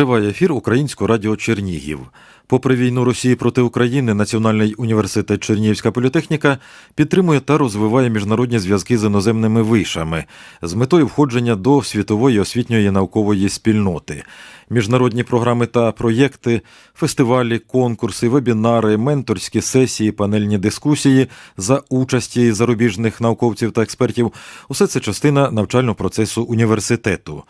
Триває ефір Українського радіо Чернігів. Попри війну Росії проти України, Національний університет Чернігівська політехніка підтримує та розвиває міжнародні зв'язки з іноземними вишами з метою входження до світової освітньої наукової спільноти. Міжнародні програми та проєкти, фестивалі, конкурси, вебінари, менторські сесії, панельні дискусії за участі зарубіжних науковців та експертів усе це частина навчального процесу університету.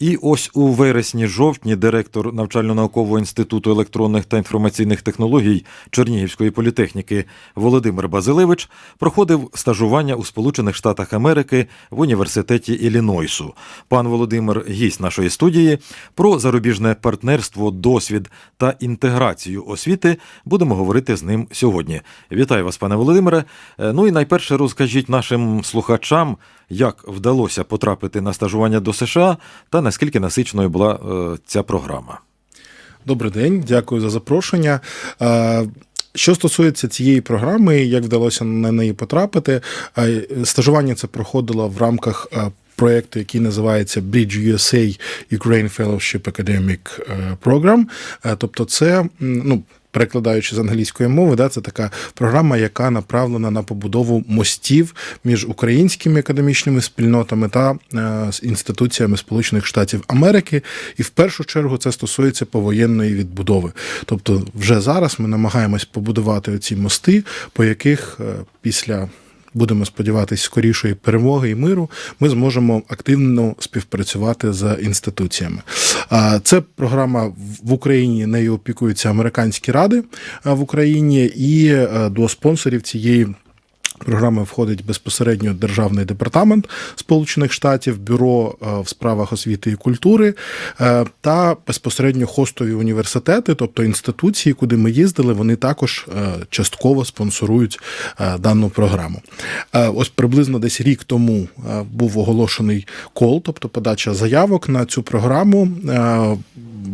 І ось у вересні-жовтні директор навчально-наукового інституту електронних та інформаційних технологій Чернігівської політехніки Володимир Базилевич проходив стажування у Сполучених Штатах Америки в університеті Іллінойсу. Пан Володимир, гість нашої студії, про зарубіжне партнерство, досвід та інтеграцію освіти будемо говорити з ним сьогодні. Вітаю вас, пане Володимире. Е, Ну і найперше розкажіть нашим слухачам, як вдалося потрапити на стажування до США та наскільки насиченою була е, ця програма. Добрий день, дякую за запрошення. Е, Що стосується цієї програми, як вдалося на неї потрапити, е, стажування це проходило в рамках проєкту, який називається Bridge USA Ukraine Fellowship Academic Program. Тобто, це ну. Перекладаючи з англійської мови, да, це така програма, яка направлена на побудову мостів між українськими академічними спільнотами та е, інституціями Сполучених Штатів Америки. І в першу чергу це стосується повоєнної відбудови. Тобто, вже зараз ми намагаємось побудувати ці мости, по яких е, після будемо сподіватися, скорішої перемоги і миру, ми зможемо активно співпрацювати з інституціями. Це програма в Україні нею опікуються американські ради в Україні, і е, до спонсорів цієї. Програми входить безпосередньо Державний департамент Сполучених Штатів, бюро е, в справах освіти і культури е, та безпосередньо хостові університети, тобто інституції, куди ми їздили, вони також е, частково спонсорують дану програму. Ось приблизно десь рік тому був оголошений кол, тобто подача заявок на цю програму.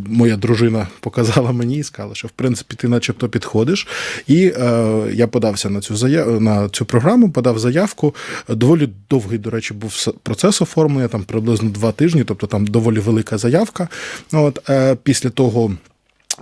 Моя дружина показала мені і сказала, що в принципі ти начебто підходиш. І е, я подався на цю заяву на цю програму, подав заявку. Доволі довгий, до речі, був процес оформлення, там приблизно два тижні, тобто там доволі велика заявка. От е, після того.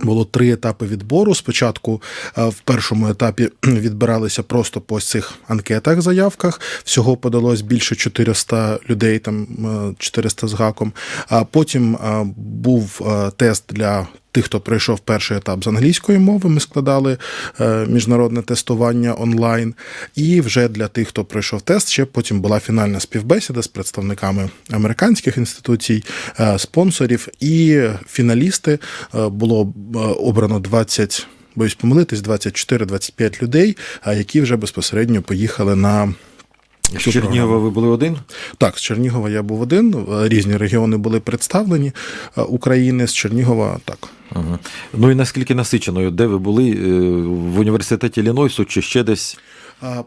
Було три етапи відбору. Спочатку е, в першому етапі відбиралися просто по цих анкетах, заявках. Всього подалось більше 400 людей, там е, 400 з гаком. А потім е, був е, тест для тих, хто пройшов перший етап з англійської мови. Ми складали е, міжнародне тестування онлайн. І вже для тих, хто пройшов тест, ще потім була фінальна співбесіда з представниками американських інституцій, е, спонсорів і фіналісти е, було обрано 20 Боюсь помилитись, 24-25 людей, а які вже безпосередньо поїхали на З Чернігова програму. ви були один? Так, з Чернігова я був один. Різні регіони були представлені України з Чернігова. Так. Ну і наскільки насиченою, де ви були е, в університеті Лінойсу чи ще десь?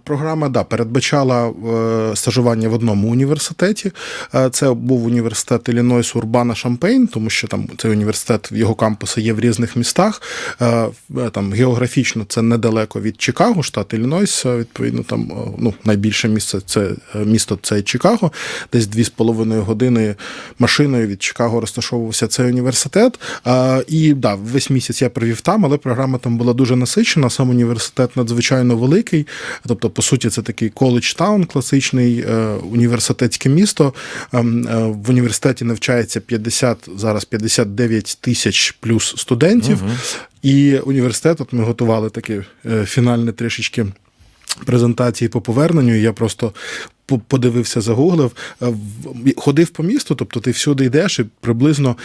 Програма да, передбачала е, стажування в одному університеті. Е, Це був університет Іллінойс Урбана Шампейн, тому що там цей університет, його кампуси є в різних містах. Е, Там географічно це недалеко від Чикаго, штат Іллінойс. Відповідно, там ну, найбільше місце це місто це Чикаго. Десь дві з половиною години машиною від Чикаго розташовувався цей університет. І да, весь місяць я провів там, але програма там була дуже насичена. Сам університет надзвичайно великий. Тобто, по суті, це такий коледж таун, класичний е, університетське місто. Ем, е, В університеті навчається 50, зараз 59 тисяч плюс студентів. І університет, от ми готували таке е, фінальне трішечки. Презентації по поверненню, я просто подивився, загуглив, е, ходив по місту, тобто ти всюди йдеш, і приблизно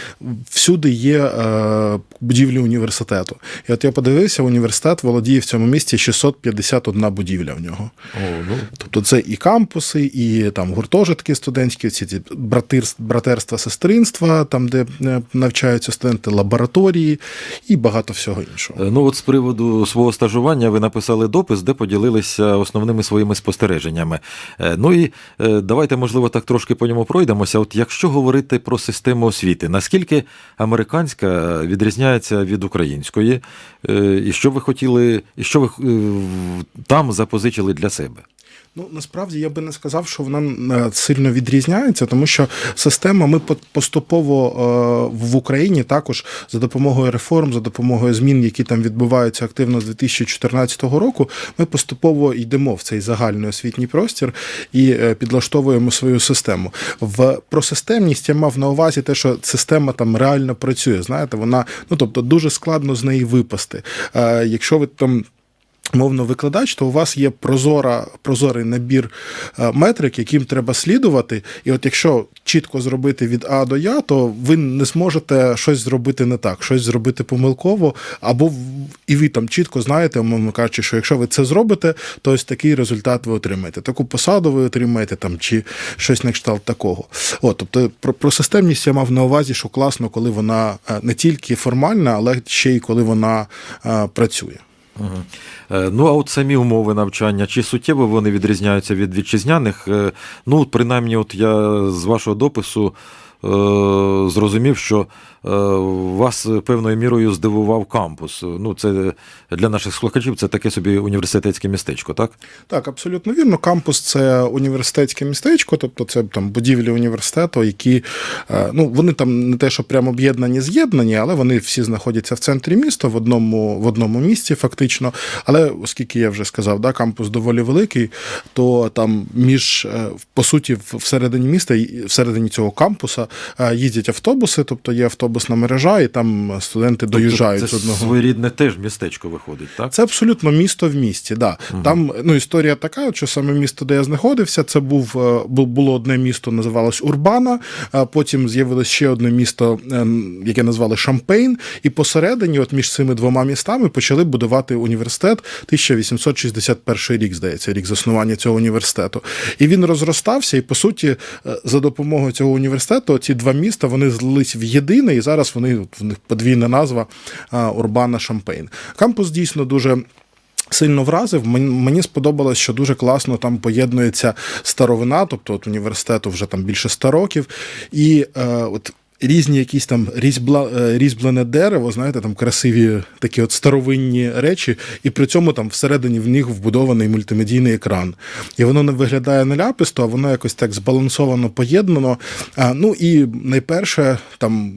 всюди є е, будівлі університету. І от я подивився, університет володіє в цьому місті 651 будівля в нього. О, ну, Тобто це і кампуси, і там гуртожитки студентські, ці ці братерства, сестринства, там, де е, навчаються студенти, лабораторії і багато всього іншого. Ну, от з приводу свого стажування ви написали допис, де поділилися основними своїми спостереженнями. Ну і е, давайте, можливо, так трошки по ньому пройдемося. От якщо говорити про систему освіти, наскільки американська відрізняється від української, Е, і що ви хотіли, і що ви е, там запозичили для себе? Ну насправді я би не сказав, що вона е, сильно відрізняється, тому що система ми поступово е, в Україні також за допомогою реформ, за допомогою змін, які там відбуваються активно з 2014 року. Ми поступово йдемо в цей загальний освітній простір і е, підлаштовуємо свою систему. В про системність я мав на увазі те, що система там реально працює. Знаєте, вона ну тобто дуже складно з неї випасти. Якщо ви там мовно викладач, то у вас є прозора, прозорий набір е, метрик, яким треба слідувати. І от якщо чітко зробити від А до Я, то ви не зможете щось зробити не так, щось зробити помилково, або і ви там чітко знаєте, умовно кажучи, що якщо ви це зробите, то ось такий результат ви отримаєте. Таку посаду ви отримаєте там чи щось на кшталт такого. От, тобто про, про системність я мав на увазі, що класно, коли вона е, не тільки формальна, але ще й коли вона е, працює. Угу. Ну, а от самі умови навчання, чи суттєво вони відрізняються від вітчизняних? Е, Ну, принаймні, от я з вашого допису е, зрозумів, що е, вас певною мірою здивував кампус. Ну, це для наших слухачів це таке собі університетське містечко, так? Так, абсолютно вірно. Кампус це університетське містечко, тобто це там будівлі університету, які е, ну вони там не те, що прямо об'єднані, з'єднані, але вони всі знаходяться в центрі міста в одному в одному місці, фактично. Але оскільки я вже сказав, да, кампус доволі великий, то там між е, по суті всередині міста, всередині цього кампуса е, їздять автобуси, тобто є автобусна мережа, і там студенти доїжджають Тобто з це одного. своєрідне теж містечко виходить, так? Це абсолютно місто в місті. Да. Там ну, історія така, що саме місто, де я знаходився, це був е, було одне місто, називалось Урбана. а Потім з'явилось ще одне місто, ем, яке назвали Шампейн. І посередині, от між цими двома містами, почали будувати університет 1861 рік, здається, рік заснування цього університету. І він розростався, і по суті, е, за допомогою цього університету, ці два міста вони злились в єдине, і зараз вони в них подвійна назва Урбана Шампейн. Кампус дійсно дуже. Сильно вразив. Мені сподобалось, що дуже класно там поєднується старовина, тобто от університету вже там більше 100 років, і е, от. Різні якісь там різьбла, е, різьблене дерево, знаєте, там красиві такі от старовинні речі, і при цьому там всередині в них вбудований мультимедійний екран. І воно не виглядає наляписто, а воно якось так збалансовано поєднано. А, ну і найперше, там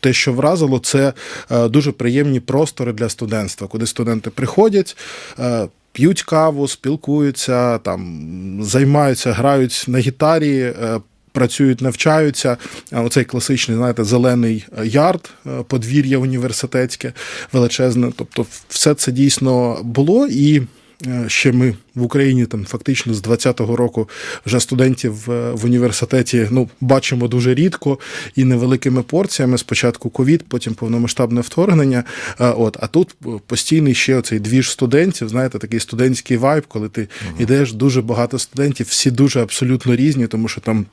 те, що вразило, це е, дуже приємні простори для студентства, куди студенти приходять. е, П'ють каву, спілкуються, там займаються, грають на гітарі, е, працюють, навчаються. Оцей класичний, знаєте, зелений ярд, подвір'я університетське величезне. Тобто, все це дійсно було і. Е, Ще ми в Україні там фактично з 20-го року вже студентів е, в університеті ну бачимо дуже рідко і невеликими порціями. Спочатку ковід, потім повномасштабне вторгнення. Е, От а тут постійний ще оцей двіж студентів. Знаєте, такий студентський вайб, коли ти йдеш, дуже багато студентів, всі дуже абсолютно різні, тому що там.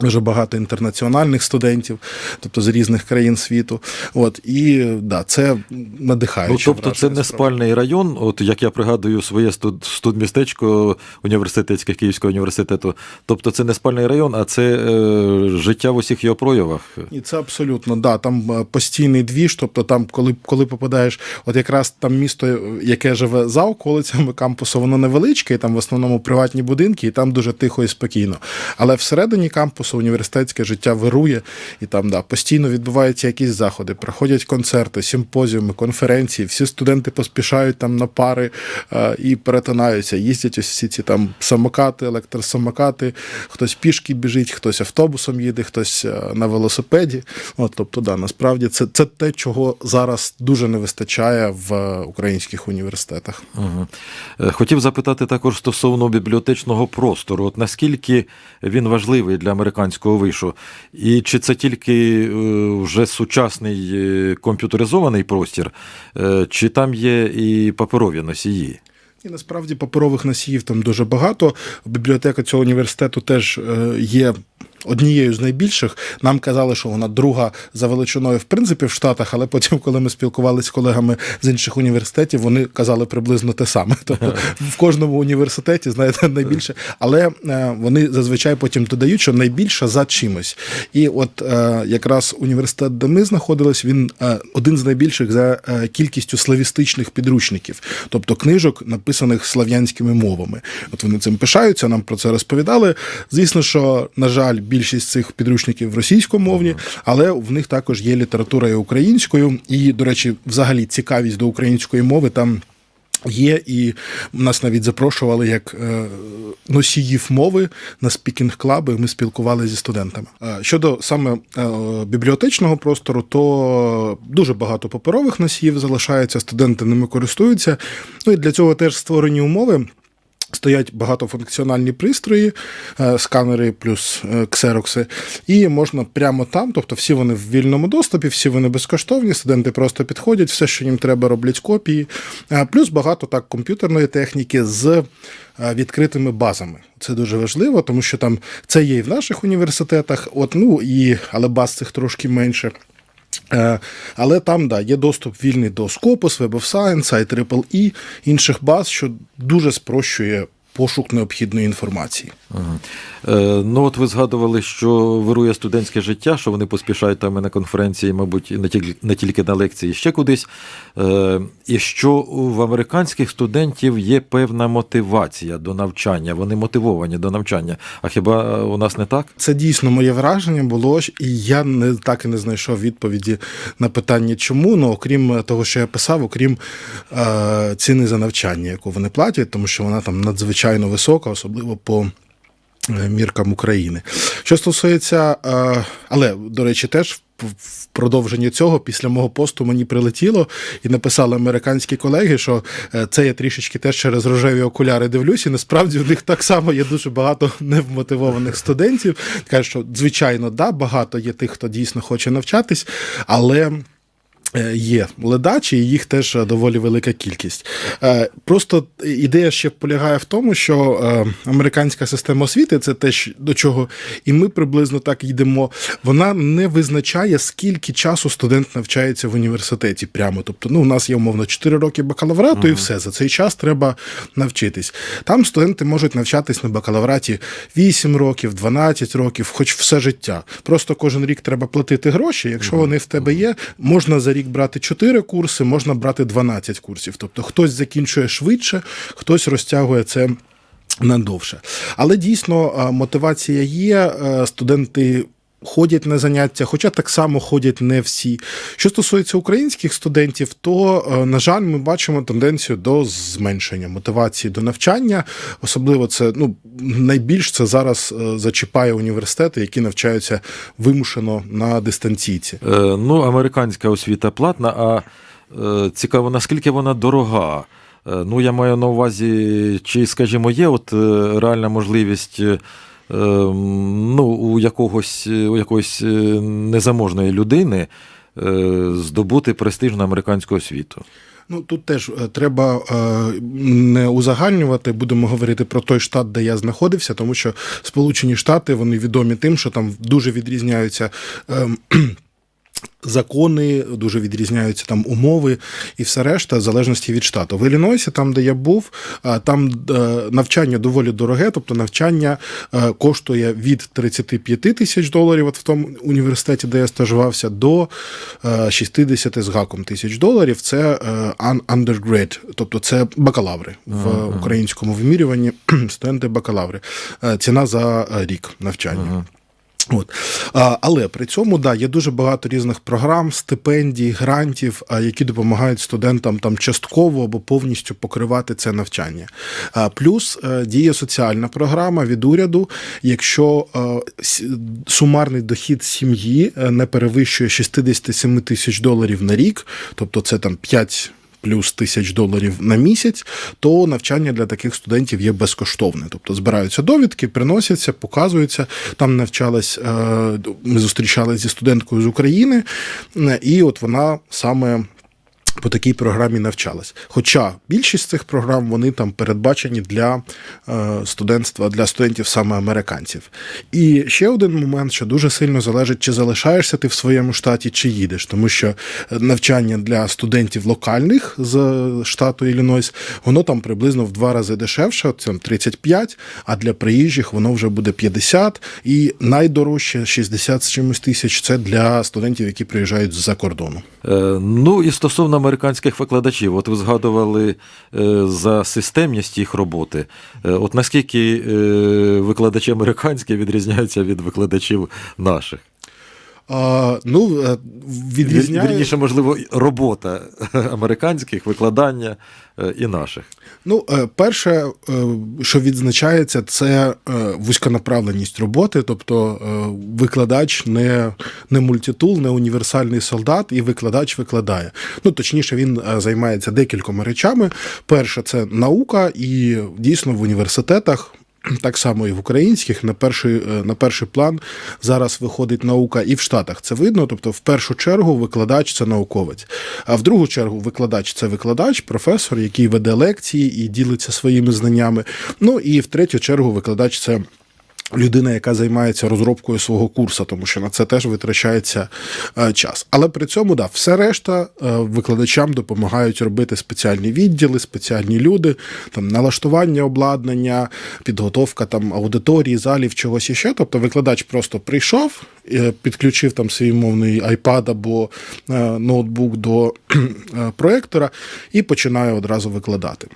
Дуже багато інтернаціональних студентів, тобто з різних країн світу. От і да, це надихає. Ну, тобто це не спальний район, от як я пригадую своє студ, студмістечко університетське Київського університету. Тобто це не спальний район, а це е, життя в усіх його проявах. І це абсолютно да. Там е, постійний двіж. Тобто, там, коли, коли попадаєш, от якраз там місто, яке живе за околицями кампусу, воно невеличке, і там в основному приватні будинки, і там дуже тихо і спокійно. Але всередині кампусу університетське життя вирує, і там да, постійно відбуваються якісь заходи, проходять концерти, симпозіуми, конференції. Всі студенти поспішають там на пари е, і перетинаються. Їздять ось всі ці там самокати, електросамокати, хтось пішки біжить, хтось автобусом їде, хтось е, на велосипеді. От, тобто, да, насправді це, це те, чого зараз дуже не вистачає в українських університетах. Угу. Хотів запитати також стосовно бібліотечного простору. От наскільки він важливий для американського вишу? І чи це тільки е, вже сучасний е, комп'ютеризований простір, е, чи там є і паперові носії? І насправді паперових носіїв там дуже багато. Бібліотека цього університету теж є однією з найбільших. Нам казали, що вона друга за величиною в принципі в Штатах, але потім, коли ми спілкувалися з колегами з інших університетів, вони казали приблизно те саме. Тобто в кожному університеті, знаєте, найбільше, але е, вони зазвичай потім додають, що найбільша за чимось. І от е, якраз університет, де ми знаходились, він е, один з найбільших за кількістю славістичних підручників, тобто книжок, написаних слав'янськими мовами. От вони цим пишаються, нам про це розповідали. Звісно, що на жаль, більшість цих підручників російськомовні, але в них також є література і українською. І, до речі, взагалі цікавість до української мови там. Є, і нас навіть запрошували як е, носіїв мови на спікінг-клаби. Ми спілкувалися зі студентами. Е, Щодо саме е, бібліотечного простору, то дуже багато паперових носіїв залишається, студенти ними користуються. Ну і для цього теж створені умови. Стоять багатофункціональні пристрої, е, сканери плюс е, ксерокси, і можна прямо там, тобто всі вони в вільному доступі, всі вони безкоштовні, студенти просто підходять, все, що їм треба, роблять копії. Е, Плюс багато так комп'ютерної техніки з відкритими базами. Це дуже важливо, тому що там це є і в наших університетах, от, ну, і, але баз цих трошки менше. Е, Але там да, є доступ вільний до Scopus, Web of Science, IEEE, інших баз, що дуже спрощує пошук необхідної інформації. Ага. Е, ну, от ви згадували, що вирує студентське життя, що вони поспішають там і на конференції, мабуть, і не тільки, не тільки на лекції, ще кудись. Е, і що в американських студентів є певна мотивація до навчання, вони мотивовані до навчання. А хіба у нас не так? Це дійсно моє враження було, і я не так і не знайшов відповіді на питання, чому. Ну, окрім того, що я писав, окрім е, ціни за навчання, яку вони платять, тому що вона там надзвичайно висока, особливо по. Е, Міркам України. Що стосується, е, але до речі, теж в- продовженні цього, після мого посту мені прилетіло і написали американські колеги, що е, це я трішечки теж через рожеві окуляри дивлюсь, і насправді у них так само є дуже багато невмотивованих студентів. Кажуть, що звичайно, да, багато є тих, хто дійсно хоче навчатись, але. Е, Є ледачі, і їх теж е, доволі велика кількість. Е, Просто ідея ще полягає в тому, що американська система освіти це те, до чого і ми приблизно так йдемо. Вона не визначає, скільки часу студент навчається в університеті. Прямо. Тобто, ну, у нас є умовно 4 роки бакалаврату, і все. За цей час треба навчитись. Там студенти можуть навчатись на бакалавраті 8 років, 12 років, хоч все життя. Просто кожен рік треба платити гроші. Якщо вони в тебе є, можна за рік брати 4 курси, можна брати 12 курсів. Тобто хтось закінчує швидше, хтось розтягує це. Надовше. Але дійсно мотивація є. е, Студенти ходять на заняття, хоча так само ходять не всі. Що стосується українських студентів, то, е, на жаль, ми бачимо тенденцію до зменшення мотивації до навчання. Особливо це ну, найбільш це зараз е, зачіпає університети, які навчаються вимушено на дистанційці. Е, ну, американська освіта платна, а е, цікаво, наскільки вона дорога. Е, ну, я маю на увазі, чи, скажімо, є от реальна можливість. Е, Ну, у якогось у якоїсь е, незаможної людини здобути здобути престижну американського світу. Ну тут теж е, треба е, не узагальнювати. Будемо говорити про той штат, де я знаходився, тому що Сполучені Штати вони відомі тим, що там дуже відрізняються. Закони дуже відрізняються там умови і все решта, в залежності від штату. В Іллінойсі, там, де я був, там е, навчання доволі дороге, тобто навчання е, коштує від 35 тисяч доларів, от в тому університеті, де я стажувався, до е, 60 з гаком тисяч доларів. Це е, un- undergrad, тобто це бакалаври в українському вимірюванні, студенти бакалаври. Е, Ціна за е, рік навчання. От. Але при цьому да, є дуже багато різних програм, стипендій, грантів, які допомагають студентам там частково або повністю покривати це навчання. Плюс е, діє соціальна програма від уряду. Якщо е, сумарний дохід сім'ї е, не перевищує 67 тисяч доларів на рік, тобто це там 5 плюс тисяч доларів на місяць, то навчання для таких студентів є безкоштовне. Тобто збираються довідки, приносяться, показуються. Там навчалась, е, ми зустрічалися зі студенткою з України, е, і от вона саме. По такій програмі навчалась. Хоча більшість цих програм вони там передбачені для е, студентства, для студентів саме американців. І ще один момент, що дуже сильно залежить, чи залишаєшся ти в своєму штаті, чи їдеш, тому що е, навчання для студентів локальних з штату Іллінойс, воно там приблизно в два рази дешевше, це 35, а для приїжджих воно вже буде 50, і найдорожче 60 з чимось тисяч це для студентів, які приїжджають з-за кордону. Е, Ну і стосовно американських викладачів, от ви згадували е, за системність їх роботи. Е, От наскільки е, викладачі американські відрізняються від викладачів наших? А, ну, е, відрізняє... Вірніше, можливо, робота американських, викладання е, і наших. Ну, е, перше, що відзначається, це вузьконаправленість роботи, тобто викладач не, не мультитул, не універсальний солдат, і викладач викладає. Ну, точніше, він займається декількома речами. Перше, це наука, і дійсно в університетах. Так само і в українських на перший, е, на перший план зараз виходить наука, і в Штатах це видно. Тобто, в першу чергу викладач це науковець, а в другу чергу викладач це викладач, професор, який веде лекції і ділиться своїми знаннями. Ну і в третю чергу викладач це. Людина, яка займається розробкою свого курсу, тому що на це теж витрачається е, час. Але при цьому да, все решта е, викладачам допомагають робити спеціальні відділи, спеціальні люди, там налаштування обладнання, підготовка там аудиторії, залів, чогось іще. Тобто викладач просто прийшов, е, підключив там свій мовний iPad або ноутбук до проектора і починає одразу викладати.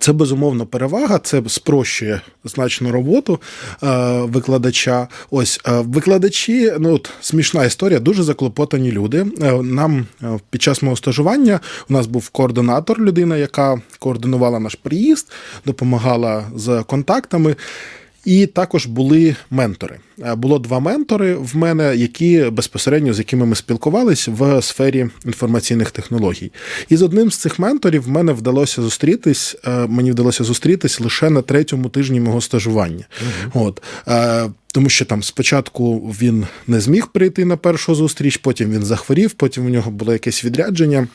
Це безумовно перевага, це спрощує значно роботу е, викладача. Ось е, викладачі, ну от смішна історія, дуже заклопотані люди. Е, нам е, під час мого стажування у нас був координатор, людина, яка координувала наш приїзд, допомагала з контактами. І також були ментори. Е, Було два ментори в мене, які безпосередньо з якими ми спілкувались в сфері інформаційних технологій. І з одним з цих менторів в мене вдалося зустрітись. е, Мені вдалося зустрітись лише на третьому тижні мого стажування. От. Е, Тому що там спочатку він не зміг прийти на першу зустріч, потім він захворів, потім у нього було якесь відрядження.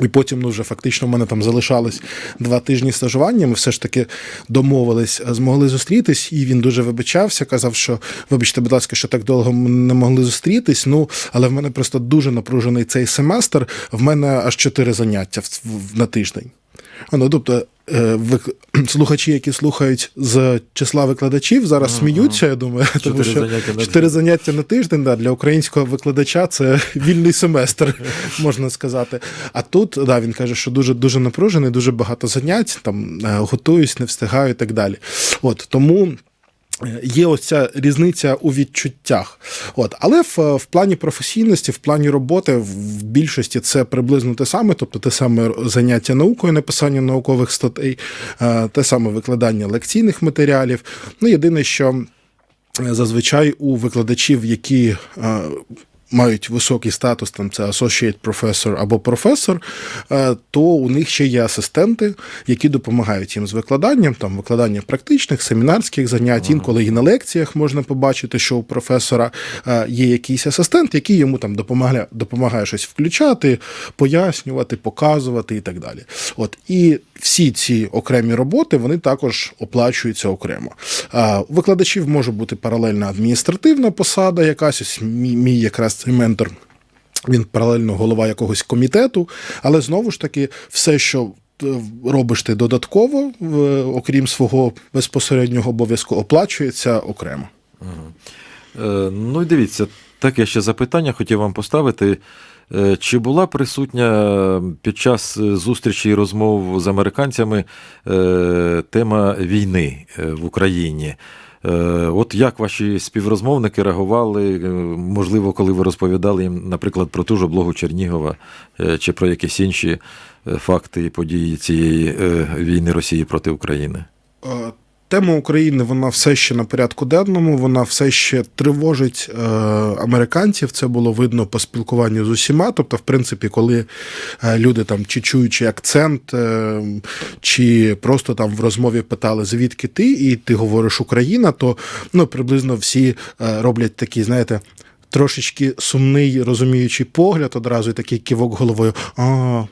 І потім ну, вже фактично в мене там залишались два тижні стажування. Ми все ж таки домовились, е, змогли зустрітись, і він дуже вибачався. Казав, що вибачте, будь ласка, що так довго ми не могли зустрітись. Ну але в мене просто дуже напружений цей семестр. В мене аж чотири заняття в, на тиждень. Ну, тобто, слухачі, які слухають з числа викладачів, зараз сміються, я думаю, тому що чотири заняття на тиждень да, для українського викладача це вільний семестр, можна сказати. А тут да, він каже, що дуже дуже напружений, дуже багато занять, там е, готуюсь, не встигаю і так далі. От тому. Є ось ця різниця у відчуттях. От. Але в, в плані професійності, в плані роботи, в більшості це приблизно те саме, тобто те саме заняття наукою, написання наукових статей, е, те саме викладання лекційних матеріалів. Ну, єдине, що Е, зазвичай у викладачів, які е, мають високий статус, там це associate professor або професор, е, то у них ще є асистенти, які допомагають їм з викладанням, там викладання практичних, семінарських занять. Інколи і на лекціях можна побачити, що у професора е, є якийсь асистент, який йому там допомагає, допомагає щось включати, пояснювати, показувати і так далі. От і всі ці окремі роботи вони також оплачуються окремо. У викладачів може бути паралельна адміністративна посада, якась ось мій, мій якраз цей ментор. Він паралельно голова якогось комітету, але знову ж таки, все, що е, робиш ти додатково, окрім свого безпосереднього обов'язку, оплачується окремо. Е, Ну і дивіться, таке ще запитання хотів вам поставити. Е, Чи була присутня під час е, зустрічі і розмов з американцями е, тема війни в Україні? От як ваші співрозмовники реагували, можливо, коли ви розповідали їм, наприклад, про ту ж облогу Чернігова чи про якісь інші факти і події цієї війни Росії проти України? Тема України вона все ще на порядку денному, вона все ще тривожить е, американців. Це було видно по спілкуванню з усіма. Тобто, в принципі, коли е, люди там чи чуючи акцент, е, чи просто там в розмові питали, звідки ти, і ти говориш Україна, то ну приблизно всі е, роблять такі, знаєте. Трошечки сумний, розуміючий погляд, одразу і такий кивок головою. А,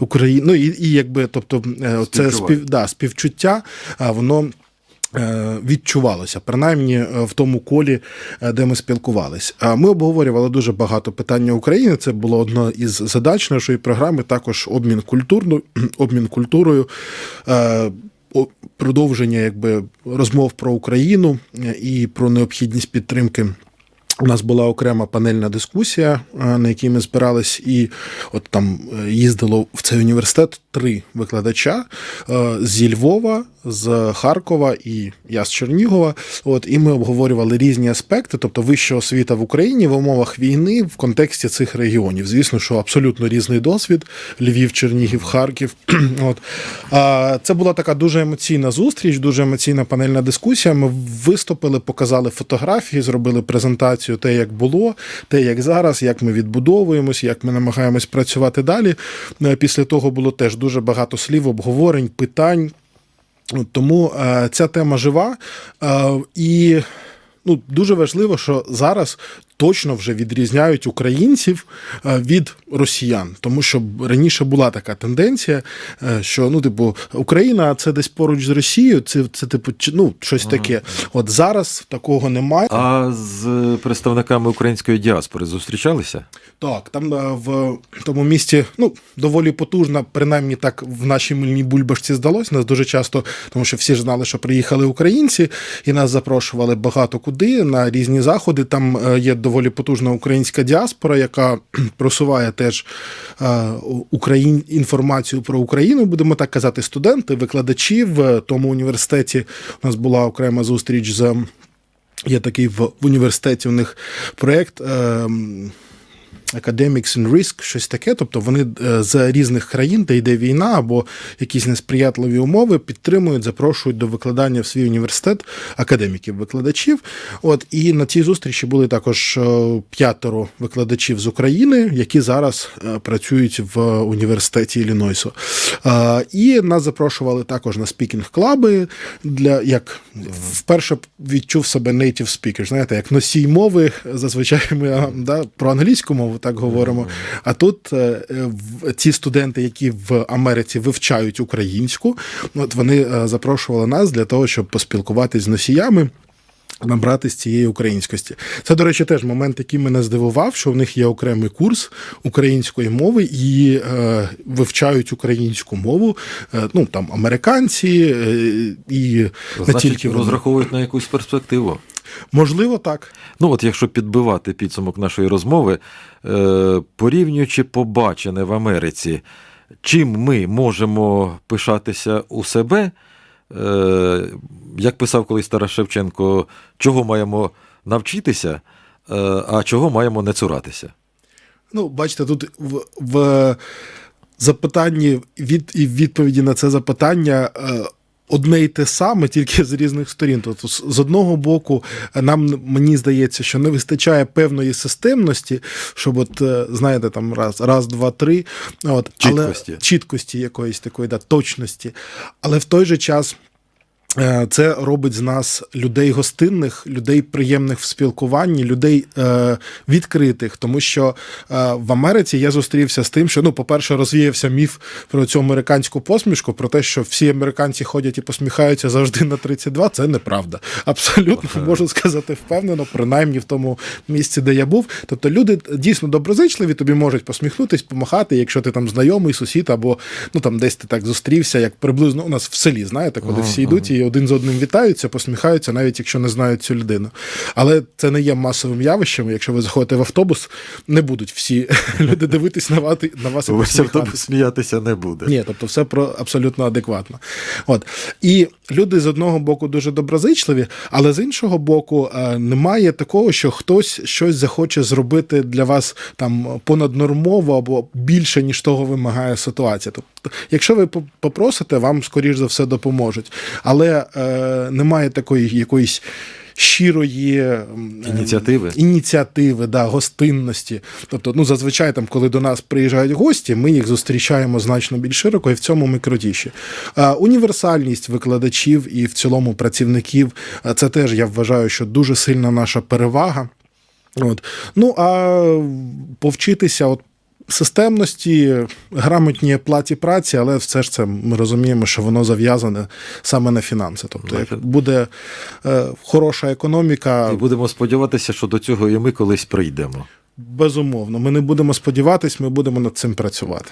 Україна. Ну і, і якби, тобто, е, це спів, да, співчуття, воно. е, Відчувалося, принаймні е, в тому колі, де ми спілкувалися. Ми обговорювали дуже багато питання України. Це було одна із задач нашої програми. Також обмін культурно, обмін культурою, продовження якби розмов про Україну і про необхідність підтримки. У нас була окрема панельна дискусія, е, на якій ми збирались, і от там е, їздило в цей університет три викладача е, зі Львова, з Харкова і я з Чернігова. От і ми обговорювали різні аспекти, тобто вища освіта в Україні в умовах війни в контексті цих регіонів. Звісно, що абсолютно різний досвід: Львів, Чернігів, Харків. От це була така дуже емоційна зустріч, дуже емоційна панельна дискусія. Ми виступили, показали фотографії, зробили презентацію те, як було, те, як зараз, як ми відбудовуємось, як ми намагаємось працювати далі. Е, Після того було теж дуже багато слів, обговорень, питань. Тому е, ця тема жива. Е, і ну, дуже важливо, що зараз точно вже відрізняють українців е, від росіян. Тому що раніше була така тенденція, е, що ну, типу, Україна це десь поруч з Росією, це, це типу, ну, щось таке. От зараз такого немає. А з представниками української діаспори зустрічалися? Так, там е, в тому місті ну, доволі потужна, принаймні так в нашій мильній бульбашці здалось. Нас дуже часто, тому що всі ж знали, що приїхали українці, і нас запрошували багато куди на різні заходи. Там є доволі потужна українська діаспора, яка просуває теж е, Україн... інформацію про Україну, будемо так казати, студенти, викладачі в тому університеті. У нас була окрема зустріч з. Є такий в, університеті у них проєкт. Academics in Risk, щось таке. Тобто вони е, з різних країн, де йде війна або якісь несприятливі умови, підтримують, запрошують до викладання в свій університет академіків-викладачів. От і на цій зустрічі були також е, п'ятеро викладачів з України, які зараз е, працюють в університеті Іллінойсу. І нас запрошували також на спікінг-клаби для як вперше відчув себе native speaker, знаєте, як носій мови. Зазвичай ми да, про англійську мову так говоримо. А тут е, ці студенти, які в Америці вивчають українську, от вони е, запрошували нас для того, щоб поспілкуватись з носіями. Набрати з цієї українськості. Це, до речі, теж момент, який мене здивував, що в них є окремий курс української мови і е, вивчають українську мову. Е, ну там американці е, і не Значить, тільки розраховують на якусь перспективу. Можливо, так. Ну, от якщо підбивати підсумок нашої розмови, е, порівнюючи побачене в Америці, чим ми можемо пишатися у себе, е, як писав колись Тарас Шевченко, чого маємо навчитися, е, а чого маємо не цуратися. Ну, бачите, тут в, в запитанні від і в відповіді на це запитання. Одне й те саме, тільки з різних сторін. Тобто, з з одного боку, е, нам мені здається, що не вистачає певної системності, щоб, от е, знаєте, там раз, раз, два, три, от Чіткості. але чіткості якоїсь такої, да, точності. Але в той же час. Е, Це робить з нас людей гостинних, людей приємних в спілкуванні, людей е, відкритих. Тому що е, в Америці я зустрівся з тим, що ну, по-перше, розвіявся міф про цю американську посмішку, про те, що всі американці ходять і посміхаються завжди на 32. Це неправда. Абсолютно можу сказати впевнено, принаймні в тому місці, де я був. Тобто люди дійсно доброзичливі, тобі можуть посміхнутись, помахати, якщо ти там знайомий сусід, або ну там десь ти так зустрівся, як приблизно у нас в селі, знаєте, коли всі йдуть і один з одним вітаються, посміхаються, навіть якщо не знають цю людину. Але це не є масовим явищем. Якщо ви заходите в автобус, не будуть всі люди дивитись на вас, на вас і посміхатися. автобус сміятися не буде. Ні, тобто все про абсолютно адекватно. От і люди з одного боку дуже доброзичливі, але з іншого боку, е, немає такого, що хтось щось захоче зробити для вас там понаднормово або більше, ніж того вимагає ситуація. Тобто, якщо ви попросите, вам скоріш за все допоможуть. Але е, немає такої якоїсь. Щирої е, Ініціативи. ініціативи, да, гостинності. Тобто, ну зазвичай, там, коли до нас приїжджають гості, ми їх зустрічаємо значно більш широко і в цьому ми крутіші. Універсальність викладачів і в цілому працівників це теж я вважаю, що дуже сильна наша перевага. От. Ну а повчитися от системності, грамотній платі праці, але все ж це ми розуміємо, що воно зав'язане саме на фінанси. Тобто, як буде е, хороша економіка, І будемо сподіватися, що до цього і ми колись прийдемо. Безумовно, ми не будемо сподіватись, ми будемо над цим працювати.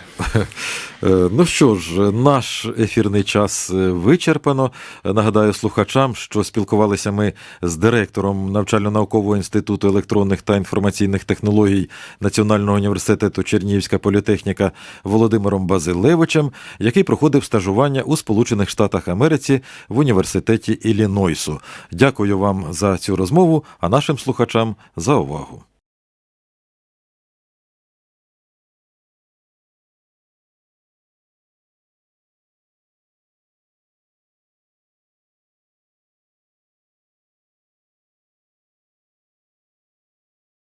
Е, Ну що ж, наш ефірний час е, вичерпано. Е, Нагадаю слухачам, що спілкувалися ми з директором навчально-наукового інституту електронних та інформаційних технологій Національного університету Чернігівська політехніка Володимиром Базилевичем, який проходив стажування у Сполучених Штатах Америці в університеті Іллінойсу. Дякую вам за цю розмову, а нашим слухачам за увагу.